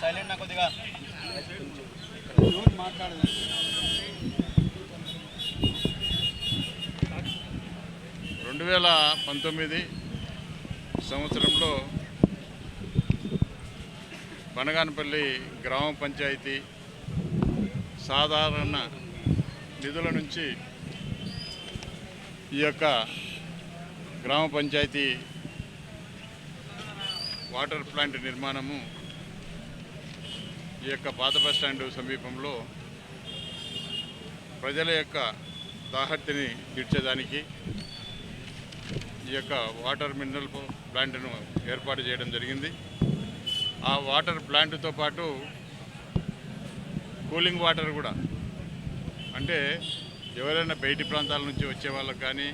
Silent నా కొద్దిగా. రెండు వేల పంతొమ్మిది సంవత్సరంలో బనగానపల్లి గ్రామ పంచాయతీ సాధారణ నిధుల నుంచి ఈ యొక్క గ్రామ పంచాయతీ వాటర్ ప్లాంట్ నిర్మాణము ఈ యొక్క పాత బస్ స్టాండ్ సమీపంలో ప్రజల యొక్క దాహర్తిని తీర్చేదానికి ఈ యొక్క వాటర్ మినరల్ ప్లాంట్ను ఏర్పాటు చేయడం జరిగింది. ఆ వాటర్ ప్లాంట్తో పాటు కూలింగ్ వాటర్ కూడా అంటే ఎవరైనా బయటి ప్రాంతాల నుంచి వచ్చే వాళ్ళకి కానీ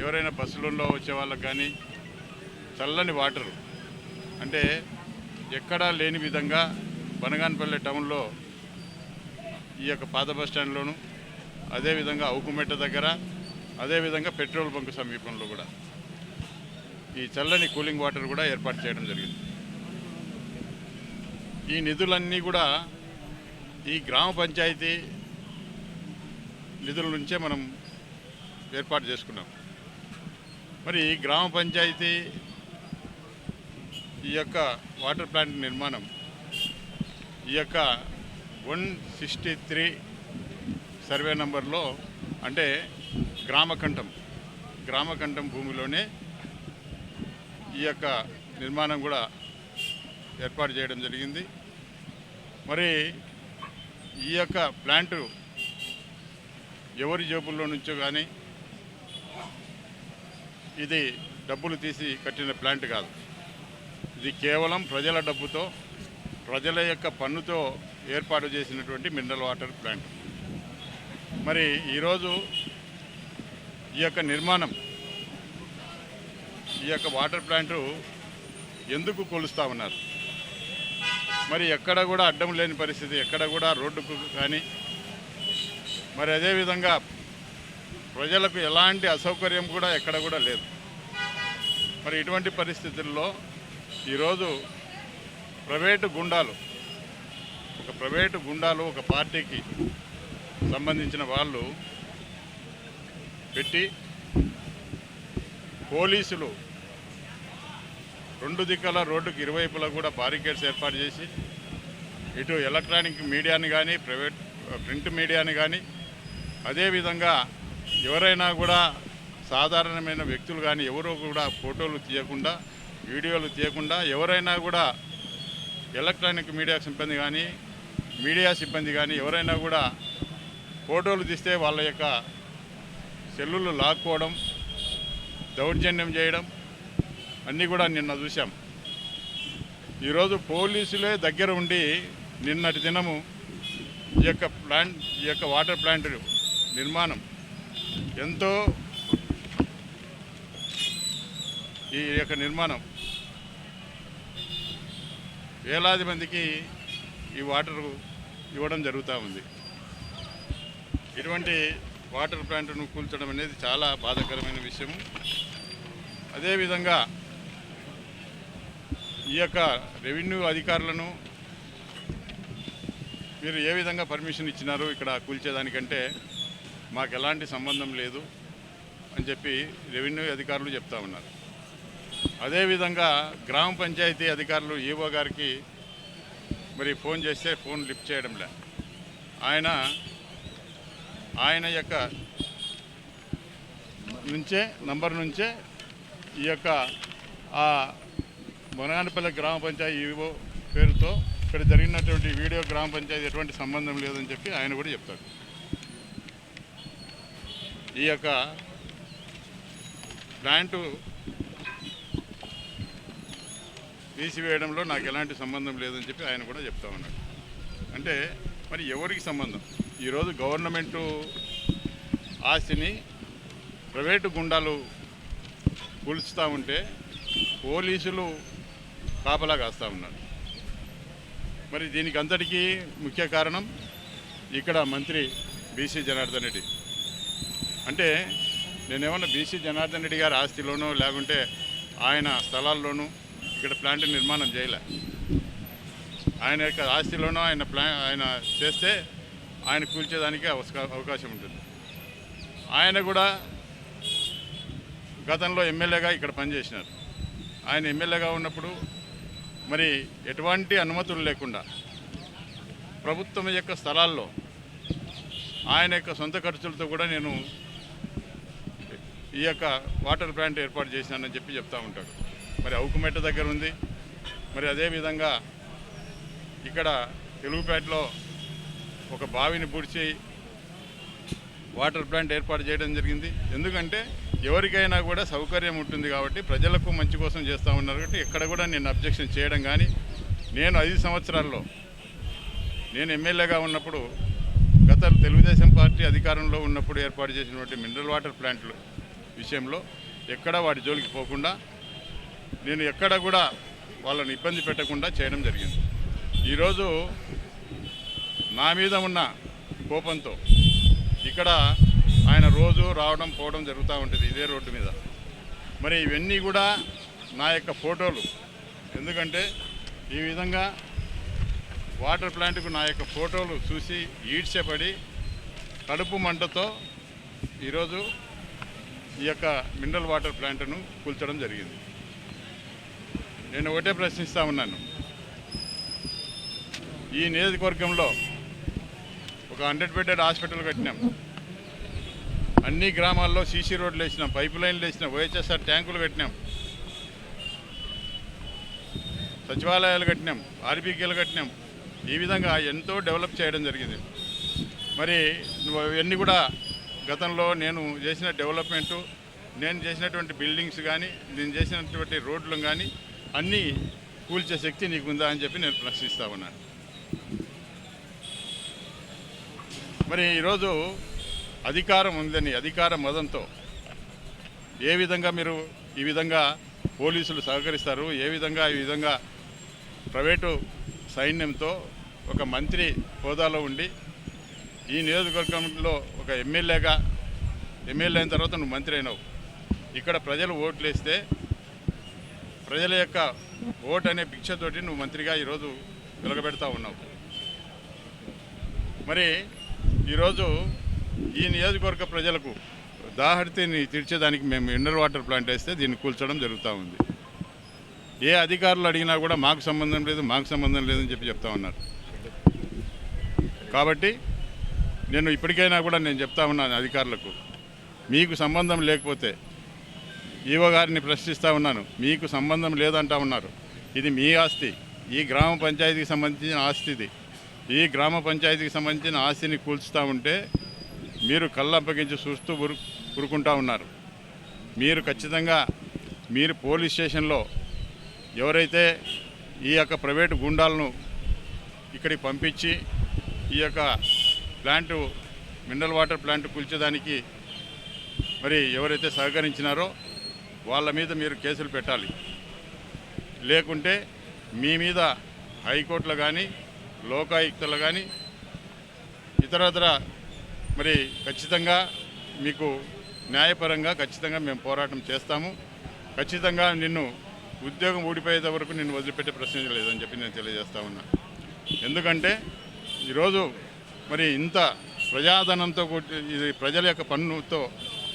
ఎవరైనా బస్సులలో వచ్చే వాళ్ళకి కానీ చల్లని వాటరు అంటే ఎక్కడా లేని విధంగా బనగానపల్లె టౌన్లో ఈ యొక్క పాత బస్ స్టాండ్లోను అదేవిధంగా అవుకుమెట్ట దగ్గర అదేవిధంగా పెట్రోల్ బంక్ సమీపంలో కూడా ఈ చల్లని కూలింగ్ వాటర్ కూడా ఏర్పాటు చేయడం జరిగింది. ఈ నిధులన్నీ కూడా ఈ గ్రామ పంచాయతీ నిధుల నుంచే మనం ఏర్పాటు చేసుకున్నాం. మరి గ్రామ పంచాయతీ ఈ యొక్క వాటర్ ప్లాంట్ నిర్మాణం ఈ యొక్క వన్ సిక్స్టీ త్రీ సర్వే నంబర్లో అంటే గ్రామకంఠం గ్రామకంఠం భూమిలోనే ఈ యొక్క నిర్మాణం కూడా ఏర్పాటు చేయడం జరిగింది. మరి ఈ యొక్క ప్లాంటు ఎవరి జేబుల్లో నుంచో కానీ ఇది డబ్బులు తీసి కట్టిన ప్లాంట్ కాదు. ఇది కేవలం ప్రజల డబ్బుతో ప్రజల యొక్క పన్నుతో ఏర్పాటు చేసినటువంటి మినరల్ వాటర్ ప్లాంట్. మరి ఈరోజు ఈ యొక్క నిర్మాణం ఈ యొక్క వాటర్ ప్లాంటు ఎందుకు కొలుస్తూ ఉన్నారు? మరి ఎక్కడ కూడా అడ్డం లేని పరిస్థితి ఎక్కడ కూడా రోడ్డుకు కానీ మరి అదేవిధంగా ప్రజలకు ఎలాంటి అసౌకర్యం కూడా ఎక్కడ కూడా లేదు. మరి ఇటువంటి పరిస్థితుల్లో ఈరోజు ప్రైవేటు గుండాలు ఒక ప్రైవేటు గుండాలు ఒక పార్టీకి సంబంధించిన వాళ్ళు పెట్టి పోలీసులు రెండు దిక్కల రోడ్డుకు ఇరువైపులా కూడా బారికేడ్స్ ఏర్పాటు చేసి ఇటు ఎలక్ట్రానిక్ మీడియాని కానీ ప్రైవేట్ ప్రింట్ మీడియాని కానీ అదేవిధంగా ఎవరైనా కూడా సాధారణమైన వ్యక్తులు కానీ ఎవరో కూడా ఫోటోలు తీయకుండా వీడియోలు తీయకుండా ఎవరైనా కూడా ఎలక్ట్రానిక్ మీడియా సిబ్బంది కానీ మీడియా సిబ్బంది కానీ ఎవరైనా కూడా ఫోటోలు తీస్తే వాళ్ళ యొక్క సెల్లులు లాక్కోవడం దౌర్జన్యం చేయడం అన్నీ కూడా నిన్న చూసాం ఈరోజు పోలీసులే దగ్గర ఉండి నిన్నటి దినము ఈ యొక్క ప్లాంట్ ఈ యొక్క వాటర్ ప్లాంట్ నిర్మాణం ఎంతో ఈ యొక్క నిర్మాణం. వేలాది మందికి ఈ వాటర్ ఇవ్వడం జరుగుతూ ఉంది. ఇటువంటి వాటర్ ప్లాంట్ను కూల్చడం అనేది చాలా బాధాకరమైన విషయము. అదేవిధంగా ఈ యొక్క రెవెన్యూ అధికారులను మీరు ఏ విధంగా పర్మిషన్ ఇచ్చినారు ఇక్కడ కూల్చేదానికంటే మాకు ఎలాంటి సంబంధం లేదు అని చెప్పి రెవెన్యూ అధికారులు చెప్తా ఉన్నారు. అదేవిధంగా గ్రామ పంచాయతీ అధికారులు ఈవో గారికి మరి ఫోన్ చేస్తే ఫోన్ లిఫ్ట్ చేయడంలే ఆయన ఆయన యొక్క నుంచే నంబర్ నుంచే ఈ యొక్క ఆ బొనగానపల్లి గ్రామ పంచాయతీ ఈవో పేరుతో ఇక్కడ జరిగినటువంటి వీడియో గ్రామ పంచాయతీ ఎటువంటి సంబంధం లేదని చెప్పి ఆయన కూడా చెప్తాడు. ఈ యొక్క ప్లాంటు తీసివేయడంలో నాకు ఎలాంటి సంబంధం లేదని చెప్పి ఆయన కూడా చెప్తా ఉన్నాడు. అంటే మరి ఎవరికి సంబంధం? ఈరోజు గవర్నమెంటు ఆస్తిని ప్రైవేటు గుండాలు కూల్చుతూ ఉంటే పోలీసులు కాపలా కాస్తూ ఉన్నారు. మరి దీనికి అంతటికీ ముఖ్య కారణం ఇక్కడ మంత్రి బీసీ జనార్దన్ రెడ్డి. అంటే నేనేమన్నా బీసీ జనార్దన్ రెడ్డి గారి ఆస్తిలోనో లేకుంటే ఆయన స్థలాల్లోనూ ఇక్కడ ప్లాంట్ నిర్మాణం చేయలే. ఆయన యొక్క ఆస్తిలోనో ఆయన ప్లా ఆయన చేస్తే ఆయన కూల్చేదానికి అవకాశం ఉంటుంది. ఆయన కూడా గతంలో ఎమ్మెల్యేగా ఇక్కడ పనిచేసినారు. ఆయన ఎమ్మెల్యేగా ఉన్నప్పుడు మరి ఎటువంటి అనుమతులు లేకుండా ప్రభుత్వం యొక్క స్థలాల్లో ఆయన యొక్క సొంత ఖర్చులతో కూడా నేను ఈ యొక్క వాటర్ ప్లాంట్ ఏర్పాటు చేసినానని చెప్పి చెప్తా ఉంటాడు. మరి అవుకుమెట్ట దగ్గర ఉంది. మరి అదేవిధంగా ఇక్కడ తెలుగుపేటలో ఒక బావిని పూడ్చి వాటర్ ప్లాంట్ ఏర్పాటు చేయడం జరిగింది. ఎందుకంటే ఎవరికైనా కూడా సౌకర్యం ఉంటుంది కాబట్టి ప్రజలకు మంచి కోసం చేస్తూ ఉన్నారు కాబట్టి ఎక్కడ కూడా నేను అబ్జెక్షన్ చేయడం కానీ నేను ఐదు సంవత్సరాల్లో నేను ఎమ్మెల్యేగా ఉన్నప్పుడు గత తెలుగుదేశం పార్టీ అధికారంలో ఉన్నప్పుడు ఏర్పాటు చేసినటువంటి మినరల్ వాటర్ ప్లాంట్లు విషయంలో ఎక్కడ వాటి జోలికి పోకుండా నేను ఎక్కడ కూడా వాళ్ళని ఇబ్బంది పెట్టకుండా చేయడం జరిగింది. ఈరోజు నా మీద ఉన్న కోపంతో ఇక్కడ ఆయన రోజు రావడం పోవడం జరుగుతూ ఉంటుంది ఇదే రోడ్డు మీద. మరి ఇవన్నీ కూడా నా యొక్క ఫోటోలు. ఎందుకంటే ఈ విధంగా వాటర్ ప్లాంట్కు నా యొక్క ఫోటోలు చూసి ఈడ్చపడి కడుపు మంటతో ఈరోజు ఈ యొక్క మినరల్ వాటర్ ప్లాంట్ను కూల్చడం జరిగింది. నేను ఒకటే ప్రశ్నిస్తూ ఉన్నాను. ఈ నియోజకవర్గంలో ఒక హండ్రెడ్ బెడెడ్ హాస్పిటల్ కట్టినాం. అన్ని గ్రామాల్లో సీసీ రోడ్లు వేసినాం పైప్ లైన్లు వేసినాం వైఎస్ఆర్ ట్యాంకులు కట్టినాం. సచివాలయాలు కట్టినాం ఆర్బీకేలు కట్టినాం. ఈ విధంగా ఎంతో డెవలప్ చేయడం జరిగింది. మరి ఇవన్నీ కూడా గతంలో నేను చేసిన డెవలప్మెంటు నేను చేసినటువంటి బిల్డింగ్స్ కానీ నేను చేసినటువంటి రోడ్లు కానీ అన్నీ కూల్చే శక్తి నీకుందా అని చెప్పి నేను ప్రశ్నిస్తా ఉన్నాను మరి ఈరోజు అధికారం ఉందని అధికార మదంతో ఏ విధంగా మీరు ఈ విధంగా పోలీసులు సహకరిస్తారు ఏ విధంగా ఈ విధంగా ప్రైవేటు సైన్యంతో ఒక మంత్రి హోదాలో ఉండి ఈ నియోజకవర్గంలో ఒక ఎమ్మెల్యేగా ఎమ్మెల్యే అయిన తర్వాత నువ్వు మంత్రి అయినావు. ఇక్కడ ప్రజలు ఓట్లు వేస్తే ప్రజల యొక్క ఓటు అనే భిక్షతోటి నువ్వు మంత్రిగా ఈరోజు వెలగబెడతా ఉన్నావు. మరి ఈరోజు ఈ నియోజకవర్గ ప్రజలకు దాహర్తిని తీర్చేదానికి మేము ఇండర్ వాటర్ ప్లాంట్ వేస్తే దీన్ని కూల్చడం జరుగుతూ ఉంది. ఏ అధికారులు అడిగినా కూడా మాకు సంబంధం లేదు మాకు సంబంధం లేదని చెప్పి చెప్తా ఉన్నారు. కాబట్టి నేను ఇప్పటికైనా కూడా నేను చెప్తా ఉన్నాను అధికారులకు. మీకు సంబంధం లేకపోతే ఈవో గారిని ప్రశ్నిస్తూ ఉన్నాను. మీకు సంబంధం లేదంటా ఉన్నారు. ఇది మీ ఆస్తి. ఈ గ్రామ పంచాయతీకి సంబంధించిన ఆస్తి ఇది. ఈ గ్రామ పంచాయతీకి సంబంధించిన ఆస్తిని కూల్చుతూ ఉంటే మీరు కళ్ళప్పగించి చూస్తూ ఉరు ఉరుకుంటా ఉన్నారు. మీరు ఖచ్చితంగా మీరు పోలీస్ స్టేషన్లో ఎవరైతే ఈ యొక్క ప్రైవేటు గుండాలను ఇక్కడికి పంపించి ఈ యొక్క ప్లాంటు మినరల్ వాటర్ ప్లాంట్ కూల్చేదానికి మరి ఎవరైతే సహకరించినారో వాళ్ళ మీద మీరు కేసులు పెట్టాలి. లేకుంటే మీ మీద హైకోర్టులో కానీ లోకాయుక్తలు కానీ ఇతరతర మరి ఖచ్చితంగా మీకు న్యాయపరంగా ఖచ్చితంగా మేము పోరాటం చేస్తాము. ఖచ్చితంగా నిన్ను ఉద్యోగం ఊడిపోయేంత వరకు నిన్ను వదిలిపెట్టే ప్రశ్న లేదని చెప్పి నేను తెలియజేస్తా ఉన్నా. ఎందుకంటే ఈరోజు మరి ఇంత ప్రజాధనంతో ఇది ప్రజల యొక్క పన్నుతో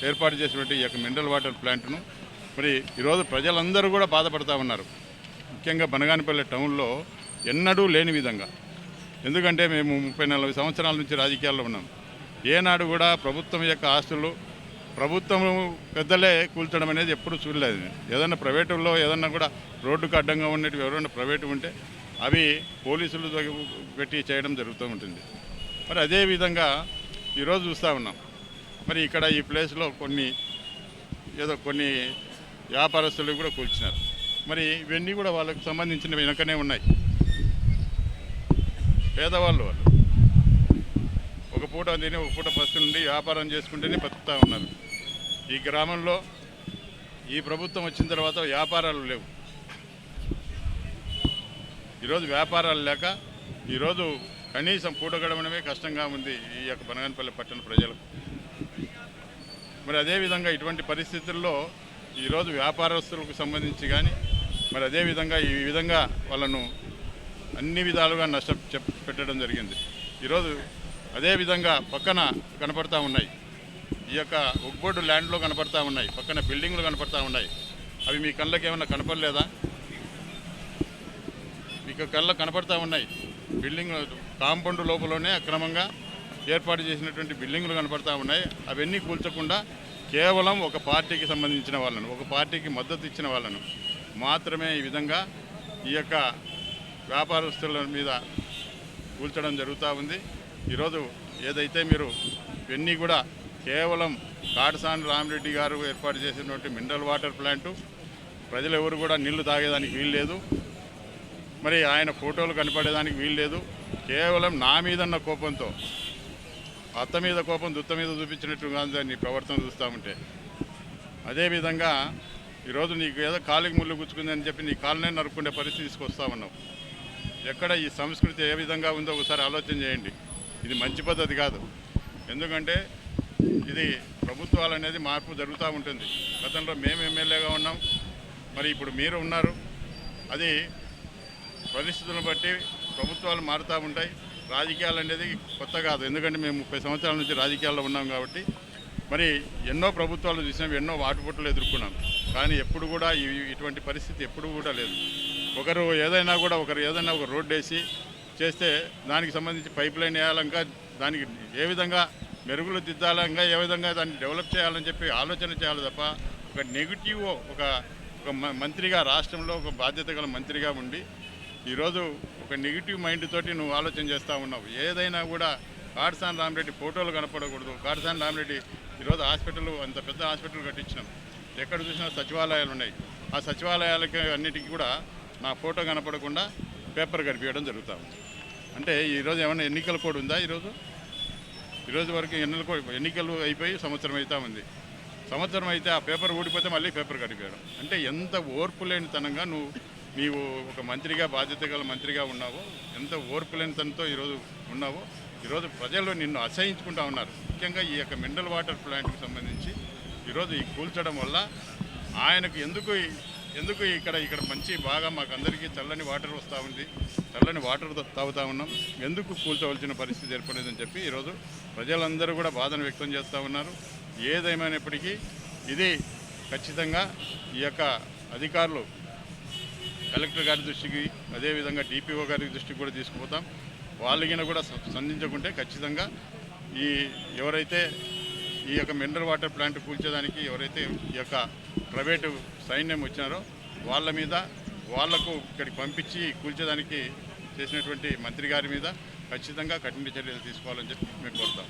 ఏర్పాటు చేసినటువంటి ఈ యొక్క మినరల్ వాటర్ ప్లాంట్ను మరి ఈరోజు ప్రజలందరూ కూడా బాధపడతా ఉన్నారు. ముఖ్యంగా బనగానిపల్లి టౌన్లో ఎన్నడూ లేని విధంగా. ఎందుకంటే మేము ముప్పై నలభై సంవత్సరాల నుంచి రాజకీయాల్లో ఉన్నాం. ఏనాడు కూడా ప్రభుత్వం యొక్క ఆస్తులు ప్రభుత్వం పెద్దలే కూల్చడం అనేది ఎప్పుడూ చూడలేదు. ఏదన్నా ప్రైవేటుల్లో ఏదన్నా కూడా రోడ్డుకు అడ్డంగా ఉన్నట్టు ఎవరైనా ప్రైవేటు ఉంటే అవి పోలీసులు పెట్టి చేయడం జరుగుతూ ఉంటుంది. మరి అదే విధంగా ఈరోజు చూస్తూ ఉన్నాం. మరి ఇక్కడ ఈ ప్లేస్లో కొన్ని ఏదో కొన్ని వ్యాపారస్తులు కూడా కూల్చినారు మరి ఇవన్నీ కూడా వాళ్ళకు సంబంధించిన వెనుకనే ఉన్నాయి. పేదవాళ్ళు వాళ్ళు. ఒక పూట తిని ఒక పూట పస్తు నుండి వ్యాపారం చేసుకుంటేనే బతుకుతూ ఉన్నారు. ఈ గ్రామంలో ఈ ప్రభుత్వం వచ్చిన తర్వాత వ్యాపారాలు లేవు. ఈరోజు వ్యాపారాలు లేక ఈరోజు కనీసం పూట గడవడమే కష్టంగా ఉంది ఈ యొక్క బనగానపల్లి పట్టణ ప్రజలకు. మరి అదేవిధంగా ఇటువంటి పరిస్థితుల్లో ఈరోజు వ్యాపారస్తులకు సంబంధించి కానీ మరి అదేవిధంగా ఈ విధంగా వాళ్ళను అన్ని విధాలుగా నష్ట చెప్ పెట్టడం జరిగింది. ఈరోజు అదేవిధంగా పక్కన కనపడతా ఉన్నాయి. ఈ యొక్క ఒగ్బోర్డు ల్యాండ్లో కనపడతా ఉన్నాయి. పక్కన బిల్డింగ్లు కనపడతా ఉన్నాయి. అవి మీ కళ్ళకి ఏమైనా కనపడలేదా? మీకు కళ్ళ కనపడతా ఉన్నాయి. బిల్డింగ్ కాంపౌండ్ లోపలనే అక్రమంగా ఏర్పాటు చేసినటువంటి బిల్డింగ్లు కనపడతా ఉన్నాయి. అవన్నీ కూల్చకుండా కేవలం ఒక పార్టీకి సంబంధించిన వాళ్ళను ఒక పార్టీకి మద్దతు ఇచ్చిన వాళ్ళను మాత్రమే ఈ విధంగా ఈ యొక్క వ్యాపారస్తుల మీద కూల్చడం జరుగుతూ ఉంది. ఈరోజు ఏదైతే మీరు ఇవన్నీ కూడా కేవలం కాటసాని రామిరెడ్డి గారు ఏర్పాటు చేసినటువంటి మినరల్ వాటర్ ప్లాంటు ప్రజలు ఎవరు కూడా నీళ్ళు తాగేదానికి వీలు లేదు మరి ఆయన ఫోటోలు కనపడేదానికి వీలు లేదు కేవలం నా మీదన్న కోపంతో అత్త మీద కోపం దుత్త మీద చూపించినట్టు కాదు నీ ప్రవర్తన చూస్తామంటే. అదేవిధంగా ఈరోజు నీకు ఏదో కాలికి ముళ్ళు గుచ్చుకుందని చెప్పి నీ కాలనే నరుక్కునే పరిస్థితి తీసుకొస్తామన్నావు. ఎక్కడ ఈ సంస్కృతి ఏ విధంగా ఉందో ఒకసారి ఆలోచన చేయండి. ఇది మంచి పద్ధతి కాదు. ఎందుకంటే ఇది ప్రభుత్వాలు అనేది మార్పు జరుగుతూ ఉంటుంది. గతంలో మేము ఎమ్మెల్యేగా ఉన్నాం. మరి ఇప్పుడు మీరు ఉన్నారు. అది పరిస్థితులను బట్టి ప్రభుత్వాలు మారుతూ ఉంటాయి. రాజకీయాలు అనేది కొత్త కాదు. ఎందుకంటే మేము ముప్పై సంవత్సరాల నుంచి రాజకీయాల్లో ఉన్నాం కాబట్టి. మరి ఎన్నో ప్రభుత్వాలు చూసినాం ఎన్నో వాటుపుట్లు ఎదుర్కొన్నాం. కానీ ఎప్పుడు కూడా ఇటువంటి పరిస్థితి ఎప్పుడు కూడా లేదు. ఒకరు ఏదైనా కూడా ఒకరు ఏదైనా ఒక రోడ్డు వేసి చేస్తే దానికి సంబంధించి పైప్ లైన్ వేయాలంగా దానికి ఏ విధంగా మెరుగులు దిద్దాలంగా ఏ విధంగా దాన్ని డెవలప్ చేయాలని చెప్పి ఆలోచన చేయాలి తప్ప ఒక నెగిటివ్ ఒక ఒక మ- మంత్రిగా రాష్ట్రంలో ఒక బాధ్యత గల మంత్రిగా ఉండి ఈరోజు ఒక నెగిటివ్ మైండ్ తోటి నువ్వు ఆలోచన చేస్తూ ఉన్నావు. ఏదైనా కూడా కాటసాని రామరెడ్డి ఫోటోలు కనపడకూడదు. కాటసాని రామరెడ్డి ఈరోజు హాస్పిటల్ అంత పెద్ద హాస్పిటల్ కట్టించినాం. ఎక్కడ చూసినా సచివాలయాలు ఉన్నాయి. ఆ సచివాలయాలకి అన్నిటికీ కూడా నా ఫోటో కనపడకుండా పేపర్ కనిపించడం జరుగుతూ ఉంది. అంటే ఈరోజు ఏమైనా ఎన్నికల కోడ్ ఉందా ఈరోజు? ఈరోజు వరకు ఎన్నికల కోడ్ ఎన్నికలు అయిపోయి సంవత్సరం అవుతా ఉంది. సంవత్సరం అయితే ఆ పేపర్ ఊడిపోతే మళ్ళీ పేపర్ కడిపారు అంటే ఎంత ఓర్పు లేనితనంగా నువ్వు నీవు ఒక మంత్రిగా బాధ్యత గల మంత్రిగా ఉన్నావో ఎంత ఓర్పు ఈరోజు ఉన్నావో ఈరోజు ప్రజలు నిన్ను అసహించుకుంటా ఉన్నారు. ముఖ్యంగా ఈ యొక్క మినరల్ వాటర్ ప్లాంట్కి సంబంధించి ఈరోజు ఈ కూల్చడం వల్ల ఆయనకు ఎందుకు ఎందుకు ఇక్కడ ఇక్కడ మంచి బాగా మాకు అందరికీ చల్లని వాటర్ వస్తూ ఉంది చల్లని వాటర్ తాగుతూ ఉన్నాం ఎందుకు కూల్చవలసిన పరిస్థితి ఏర్పడేదని చెప్పి ఈరోజు ప్రజలందరూ కూడా బాధను వ్యక్తం చేస్తూ ఉన్నారు. ఏదేమైనప్పటికీ ఇది ఖచ్చితంగా ఈ యొక్క అధికారులు కలెక్టర్ గారి దృష్టికి అదేవిధంగా డిపిఓ గారి దృష్టికి కూడా తీసుకుపోతాం. వాళ్ళకిన కూడా స- స్పందించకుంటే ఖచ్చితంగా ఈ ఎవరైతే ఈ యొక్క మినరల్ వాటర్ ప్లాంట్ కూల్చేదానికి ఎవరైతే ఈ యొక్క ప్రైవేటు సైన్యం వచ్చినారో వాళ్ళ మీద వాళ్ళకు ఇక్కడికి పంపించి కూల్చేదానికి చేసినటువంటి మంత్రి గారి మీద ఖచ్చితంగా కఠిన చర్యలు తీసుకోవాలని చెప్పి మేము కోరుతాం.